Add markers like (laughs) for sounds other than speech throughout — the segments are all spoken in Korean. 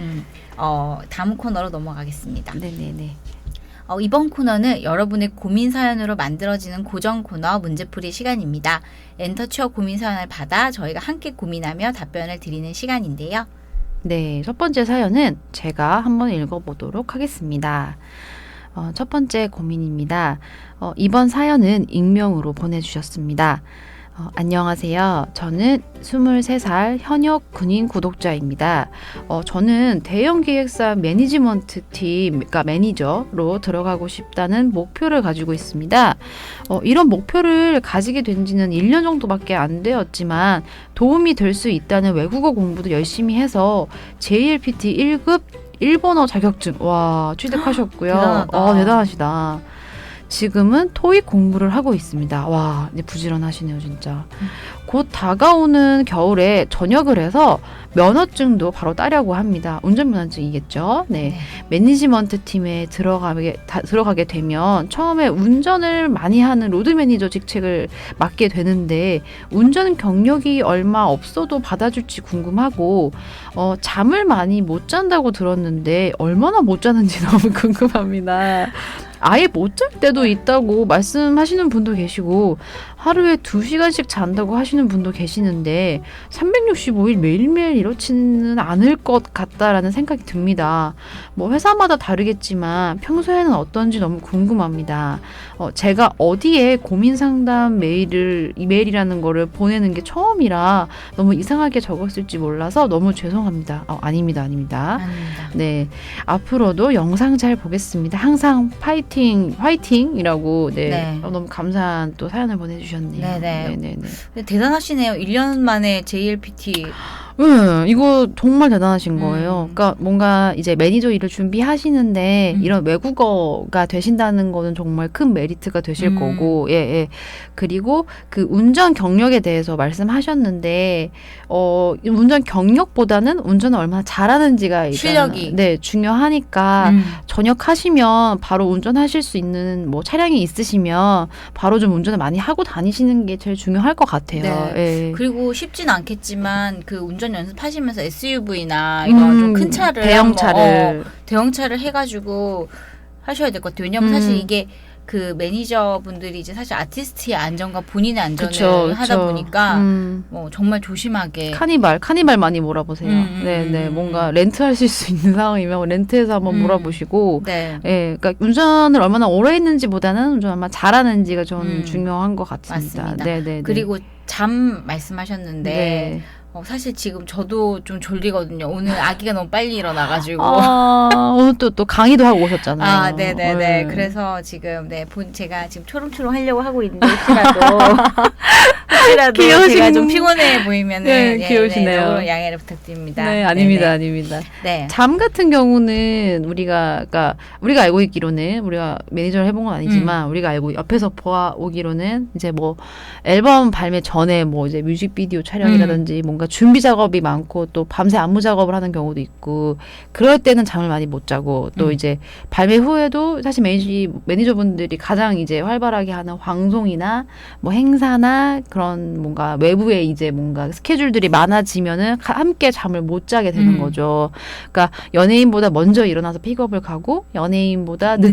음, 어, 다음 코너로 넘어가겠습니다. 네네네. 어, 이번 코너는 여러분의 고민 사연으로 만들어지는 고정 코너 문제풀이 시간입니다. 엔터치어 고민 사연을 받아 저희가 함께 고민하며 답변을 드리는 시간인데요. 네, 첫 번째 사연은 제가 한번 읽어보도록 하겠습니다. 어, 첫 번째 고민입니다. 어, 이번 사연은 익명으로 보내주셨습니다. 어, 안녕하세요. 저는 23살 현역 군인 구독자입니다. 어, 저는 대형 기획사 매니지먼트 팀, 그러니까 매니저로 들어가고 싶다는 목표를 가지고 있습니다. 어, 이런 목표를 가지게 된 지는 1년 정도밖에 안 되었지만 도움이 될 수 있다는 외국어 공부도 열심히 해서 JLPT 1급 일본어 자격증 와 취득하셨고요. (laughs) 대단하다. 어, 대단하시다. 지금은 토익 공부를 하고 있습니다. 와, 이제 부지런하시네요, 진짜. 곧 다가오는 겨울에 전역을 해서 면허증도 바로 따려고 합니다. 운전면허증이겠죠? 네. 매니지먼트 팀에 들어가게, 다, 들어가게 되면 처음에 운전을 많이 하는 로드 매니저 직책을 맡게 되는데 운전 경력이 얼마 없어도 받아줄지 궁금하고 어, 잠을 많이 못 잔다고 들었는데 얼마나 못 자는지 (laughs) 너무 궁금합니다. 아예 못 잘 때도 있다고 말씀하시는 분도 계시고 하루에 두시간씩 잔다고 하시는 분도 계시는데 365일 매일매일 이렇지는 않을 것 같다라는 생각이 듭니다. 뭐 회사마다 다르겠지만 평소에는 어떤지 너무 궁금합니다. 어, 제가 어디에 고민 상담 메일을 이메일이라는 거를 보내는 게 처음이라 너무 이상하게 적었을지 몰라서 너무 죄송합니다. 어, 아닙니다, 아닙니다. 아닙니다. 네 앞으로도 영상 잘 보겠습니다. 항상 파이팅, 화이팅이라고 네, 네. 어, 너무 감사한 또 사연을 보내주셨네요. 네네. 네네네. 근데 대단하시네요. 1년 만에 JLPT. 네, 이거 정말 대단하신 음. 거예요. 그러니까 뭔가 이제 매니저 일을 준비하시는데 음. 이런 외국어가 되신다는 거는 정말 큰 메리트가 되실 음. 거고, 예, 예. 그리고 그 운전 경력에 대해서 말씀하셨는데, 어, 이 운전 경력보다는 운전을 얼마나 잘하는지가 일단, 실력이. 네, 중요하니까 음. 전역하시면 바로 운전하실 수 있는 뭐 차량이 있으시면 바로 좀 운전을 많이 하고 다니시는 게 제일 중요할 것 같아요. 네. 예. 그리고 쉽진 않겠지만 그 운전 연습하시면서 SUV나 이런 음, 좀큰 차를 대형 한번, 차를 어, 대형차를 해가지고 하셔야 될 것 같아요. 왜냐면 음. 사실 이게 그 매니저분들이 이제 사실 아티스트의 안전과 본인의 안전을 그쵸, 하다 그쵸. 보니까 음. 뭐 정말 조심하게 카니발, 카니발 많이 몰아보세요. 음, 음, 네, 네, 음, 뭔가 렌트하실 수 있는 (laughs) 상황이면 렌트해서 한번 음. 몰아보시고, 네 예, 그러니까 운전을 얼마나 오래 했는지보다는 운전 얼마나 잘하는지가 저는 음. 중요한 것 같습니다. 맞습니다. 네, 네, 네. 그리고 잠 말씀하셨는데 네. 어, 사실 지금 저도 좀 졸리거든요. 오늘 아기가 너무 빨리 일어나가지고. 아, 오늘 또, 또 강의도 하고 오셨잖아요. 아, 네네네. 네. 그래서 지금, 네, 본, 제가 지금 초롱초롱 하려고 하고 있는데, (laughs) 혹시라도, 혹시라도 귀여우신- 제가 좀 피곤해 보이면은, 네, 예, 귀여우시네요. 네, 너무 양해를 부탁드립니다. 네, 아닙니다, 네네. 아닙니다. 네. 잠 같은 경우는 우리가 그러니까 우리가 알고 있기로는 우리가 매니저를 해본 건 아니지만 음. 우리가 알고 옆에서 보아 오기로는 이제 뭐 앨범 발매 전에 뭐 이제 뮤직비디오 촬영이라든지 뭔가 준비 작업이 많고 또 밤새 안무 작업을 하는 경우도 있고 그럴 때는 잠을 많이 못 자고 또 음. 이제 발매 후에도 사실 매니저 매니저분들이 가장 이제 활발하게 하는 방송이나 뭐 행사나 그런 뭔가 외부에 이제 뭔가 스케줄들이 많아지면은 가- 함께 잠을 못 자게 되는 음. 거죠. 그러니까 연예인보다 먼저 일어나서 픽업을 가고 연예인보다 늦게,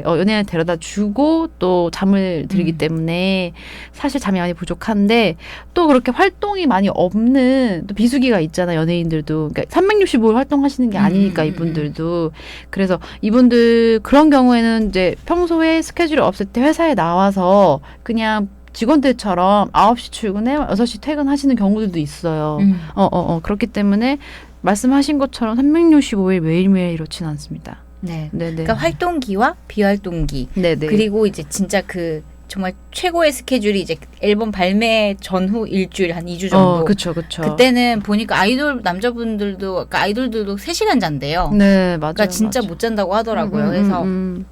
늦게. 어, 연예인 데려다 주고 또 잠을 들기 음. 때문에 사실 잠이 많이 부족한데 또 그렇게 활동이 많이 없는 또 비수기가 있잖아 연예인들도 그러니까 365일 활동하시는 게 음, 아니니까 음, 음, 이분들도 그래서 이분들 그런 경우에는 이제 평소에 스케줄이 없을 때 회사에 나와서 그냥 직원들처럼 9시 출근해 6시 퇴근하시는 경우들도 있어요. 음. 어, 어, 어. 그렇기 때문에 말씀하신 것처럼 365일 매일매일 이렇진 않습니다. 네. 네네. 그러니까 활동기와 비활동기. 네네. 그리고 이제 진짜 그, 정말 최고의 스케줄이 이제 앨범 발매 전후 일주일 한 2주 정도. 어, 그쵸, 그쵸. 그때는 보니까 아이돌 남자분들도 그러니까 아이돌들도 3시간 잔대요. 네, 맞아요. 그러니까 진짜 맞아요. 못 잔다고 하더라고요. 음, 음, 그래서 음,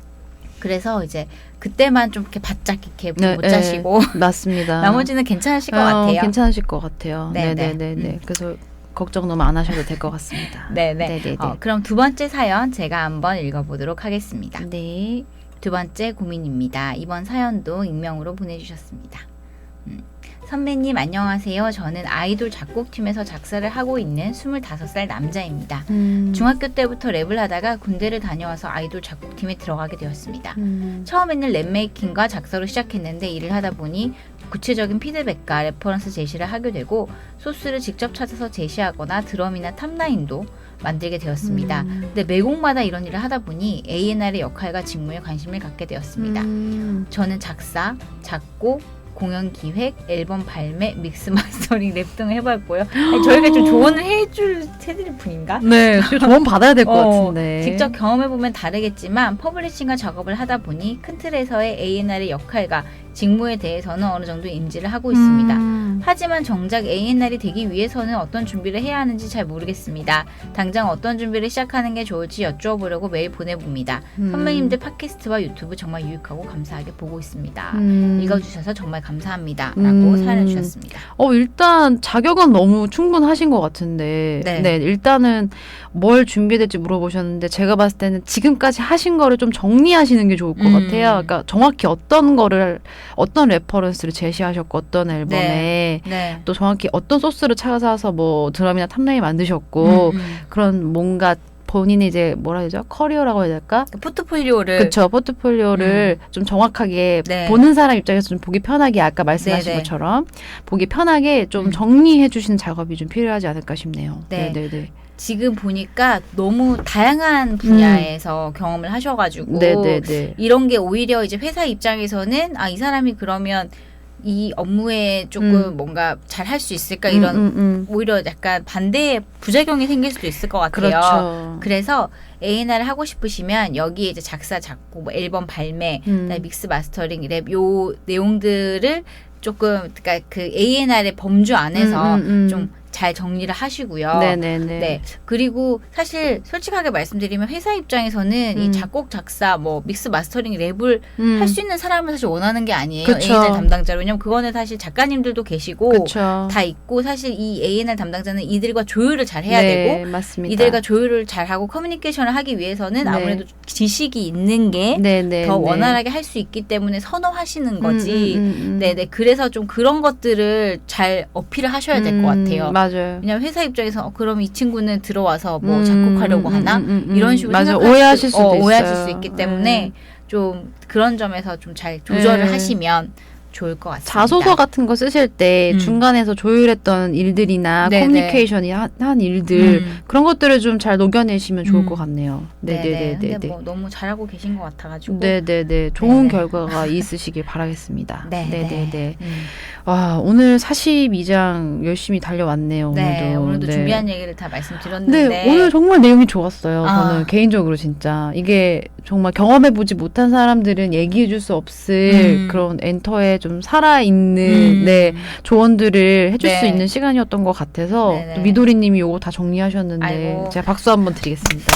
그래서 이제 그때만 좀 이렇게 바짝 이렇게 네, 못 네. 자시고 음. (laughs) 맞습니다. 나머지는 괜찮으실 것 어, 같아요. 괜찮으실 것 같아요. 네, 네 네네. 네. 네. 음. 그래서 걱정 너무 안 하셔도 될 것 같습니다. 네네. (laughs) 네네네. 어, 그럼 두 번째 사연 제가 한번 읽어보도록 하겠습니다. 네. 두 번째 고민입니다. 이번 사연도 익명으로 보내주셨습니다. 음, 선배님 안녕하세요. 저는 아이돌 작곡팀에서 작사를 하고 있는 25살 남자입니다. 음. 중학교 때부터 랩을 하다가 군대를 다녀와서 아이돌 작곡팀에 들어가게 되었습니다. 음. 처음에는 랩메이킹과 작사로 시작했는데 일을 하다 보니 구체적인 피드백과 레퍼런스 제시를 하게 되고 소스를 직접 찾아서 제시하거나 드럼이나 탑라인도 만들게 되었습니다. 음. 근데 매곡마다 이런 일을 하다 보니 A&R의 역할과 직무에 관심을 갖게 되었습니다. 음. 저는 작사, 작곡, 공연 기획, 앨범 발매, 믹스 (laughs) 마스터링, 랩 등을 해봤고요. 아니, 저희가 좀 조언을 해줄 해드릴 분인가? 네, (laughs) 조언 받아야 될 것 어, 같은데. 직접 경험해보면 다르겠지만 퍼블리싱과 작업을 하다 보니 큰 틀에서의 A&R의 역할과 직무에 대해서는 어느 정도 인지를 하고 있습니다. 음. 하지만 정작 A&R이 되기 위해서는 어떤 준비를 해야 하는지 잘 모르겠습니다. 당장 어떤 준비를 시작하는 게 좋을지 여쭈어보려고 메일 보내봅니다. 음. 선배님들 팟캐스트와 유튜브 정말 유익하고 감사하게 보고 있습니다. 음. 읽어주셔서 정말 감사합니다. 라고 음. 사연을 주셨습니다. 어, 일단 자격은 너무 충분하신 것 같은데. 네. 일단은 뭘 준비해야 될지 물어보셨는데 제가 봤을 때는 지금까지 하신 거를 좀 정리하시는 게 좋을 것 음. 같아요. 그러니까 정확히 어떤 거를 어떤 레퍼런스를 제시하셨고 어떤 앨범에 네. 또 정확히 어떤 소스를 찾아서 뭐 드럼이나 탑라인 만드셨고 음, 음. 그런 뭔가 본인의 이제 뭐라 해야 되죠? 커리어라고 해야 될까? 그 포트폴리오를 그쵸 포트폴리오를 좀 정확하게 네. 보는 사람 입장에서 좀 보기 편하게 아까 말씀하신 네, 네. 것처럼 보기 편하게 좀 음. 정리해 주시는 작업이 좀 필요하지 않을까 싶네요. 네. 네, 네, 지금 보니까 너무 다양한 분야에서 경험을 하셔가지고 네, 네, 네. 이런 게 오히려 이제 회사 입장에서는 아 이 사람이 그러면 이 업무에 조금 음. 뭔가 잘 할 수 있을까 이런 음, 음, 음. 오히려 약간 반대의 부작용이 생길 수도 있을 것 같아요. 그렇죠. 그래서 A&R을 하고 싶으시면 여기에 이제 작사, 작곡, 뭐 앨범 발매, 음. 믹스 마스터링, 랩 요 내용들을 조금 그러니까 그 A&R의 범주 안에서 음. 좀 잘 정리를 하시고요. 네, 네, 네. 네. 그리고 사실 솔직하게 말씀드리면 회사 입장에서는 음. 이 작곡, 작사, 뭐 믹스 마스터링, 랩을 음. 할수 있는 사람을 사실 원하는 게 아니에요. 그쵸. A&R 담당자로. 왜냐면 그거는 사실 작가님들도 계시고 그렇죠. 다 있고 사실 이 A&R 담당자는 이들과 조율을 잘 해야 네, 되고 맞습니다. 이들과 조율을 잘 하고 커뮤니케이션을 하기 위해서는 네. 아무래도 지식이 있는 게더 네, 네, 네. 원활하게 할 수 있기 때문에 선호하시는 거지. 음, 음, 음, 음. 네네. 그래서 좀 그런 것들을 잘 어필을 하셔야 될것 음, 같아요. 맞아요. 왜냐면 회사 입장에서 어, 그럼 이 친구는 들어와서 뭐 음, 작곡하려고 음, 하나 음, 음, 음. 이런 식으로 맞아요. 생각할 오해하실 수, 수도 어, 있어요. 오해하실 수 있기 때문에 네. 좀 그런 점에서 좀 잘 조절을 네. 하시면 좋을 것 같습니다. 자소서 같은 거 쓰실 때 음. 중간에서 조율했던 일들이나 네네. 커뮤니케이션이 한, 한 일들 음. 그런 것들을 좀 잘 녹여내시면 좋을 음. 것 같네요. 네네. 네네네네. 근데 뭐 너무 잘하고 계신 것 같아가지고. 네네네. 좋은 네네. 결과가 (laughs) 있으시길 바라겠습니다. 네, 네네네. 음. 와, 오늘 42장 열심히 달려왔네요. 네, 오늘도. 오늘도 네. 준비한 얘기를 다 말씀드렸는데. 네, 오늘 정말 내용이 좋았어요. 아. 저는 개인적으로 진짜 이게 정말 경험해보지 못한 사람들은 얘기해줄 수 없을 음. 그런 엔터 에 좀 살아있는 음. 네 조언들을 해줄 수 네. 있는 시간이었던 것 같아서 네네. 또 미도리님이 요거 다 정리하셨는데 아이고. 제가 박수 한번 드리겠습니다.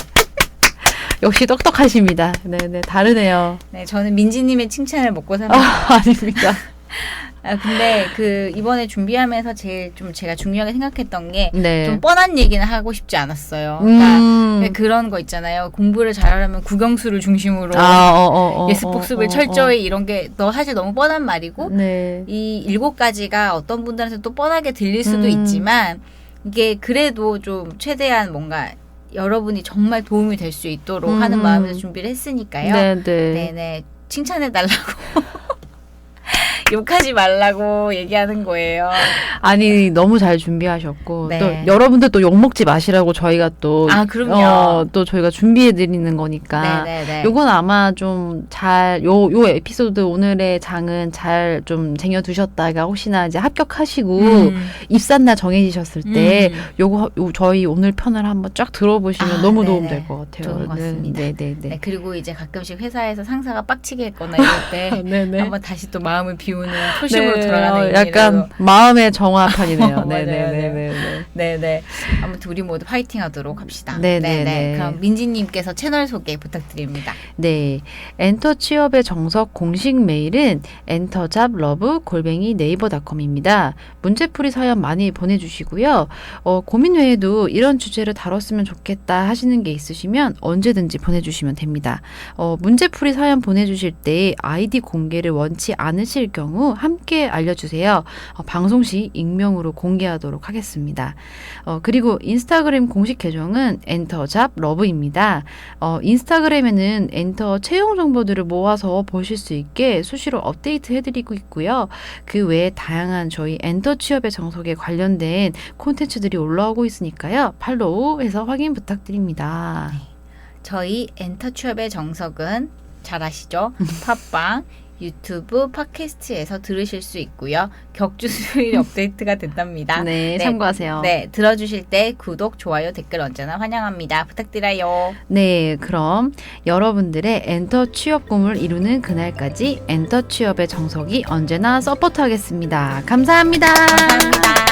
(laughs) 역시 똑똑하십니다. 네네 다르네요. 네, 저는 민지님의 칭찬을 먹고 삽니다. 아, 아닙니다. (laughs) 아, 근데 그 이번에 준비하면서 제일 좀 제가 중요하게 생각했던 게 좀 네. 뻔한 얘기는 하고 싶지 않았어요. 그러니까 음. 그런 거 있잖아요. 공부를 잘하려면 국영수를 중심으로 아, 어, 어, 어, 예습 어, 복습을 어, 철저히 이런 게 너 사실 너무 뻔한 말이고 어. 네. 이 일곱 가지가 어떤 분들한테 또 뻔하게 들릴 수도 음. 있지만 이게 그래도 좀 최대한 뭔가 여러분이 정말 도움이 될 수 있도록 음. 하는 마음에서 준비를 했으니까요. 네, 네. 네네 칭찬해 달라고 (laughs) 욕하지 말라고 얘기하는 거예요. 아니 너무 잘 준비하셨고 네. 또 여러분들 또 욕 먹지 마시라고 저희가 또 아, 그럼요. 어, 또 저희가 준비해 드리는 거니까 네네네. 요건 아마 좀 잘 요 요 에피소드 오늘의 장은 잘 좀 쟁여 두셨다가 혹시나 이제 합격하시고 음. 입산날 정해지셨을 때 음. 요거 요 저희 오늘 편을 한번 쫙 들어보시면 아, 너무 네네. 도움 될 것 같아요. 좋은 것 네, 같습니다. 네, 네, 네, 네. 그리고 이제 가끔씩 회사에서 상사가 빡치게 했거나 이럴 때 (laughs) 네, 네. 한번 다시 또 마음을 비우 는 초심으로 네, 돌아가는 어, 약간 마음의 정화 편이네요. (laughs) 맞아요, 네, 네, 네. 네, 네. 네네. 아무튼 우리 모두 파이팅하도록 합시다. 네, 네, 네. 그럼 민지님께서 채널 소개 부탁드립니다. 네. 엔터 취업의 정석 공식 메일은 엔터잡러브 골뱅이 네이버닷컴입니다. 문제풀이 사연 많이 보내주시고요. 어, 고민 외에도 이런 주제를 다뤘으면 좋겠다 하시는 게 있으시면 언제든지 보내주시면 됩니다. 어, 문제풀이 사연 보내주실 때 아이디 공개를 원치 않으실 경우 경우 함께 알려주세요. 어, 방송 시 익명으로 공개하도록 하겠습니다. 어, 그리고 인스타그램 공식 계정은 엔터잡 러브입니다. 어, 인스타그램에는 엔터 채용 정보들을 모아서 보실 수 있게 수시로 업데이트 해드리고 있고요. 그 외에 다양한 저희 엔터 취업의 정석에 관련된 콘텐츠들이 올라오고 있으니까요. 팔로우해서 확인 부탁드립니다. 저희 엔터 취업의 정석은 잘 아시죠? (laughs) 팟빵, 유튜브, 팟캐스트에서 들으실 수 있고요. 격주 수요일 (laughs) 업데이트가 된답니다. 네, 네. 참고하세요. 네, 들어주실 때 구독, 좋아요, 댓글 언제나 환영합니다. 부탁드려요. 네, 그럼 여러분들의 엔터 취업 꿈을 이루는 그날까지 엔터 취업의 정석이 언제나 서포트하겠습니다. 감사합니다. 감사합니다.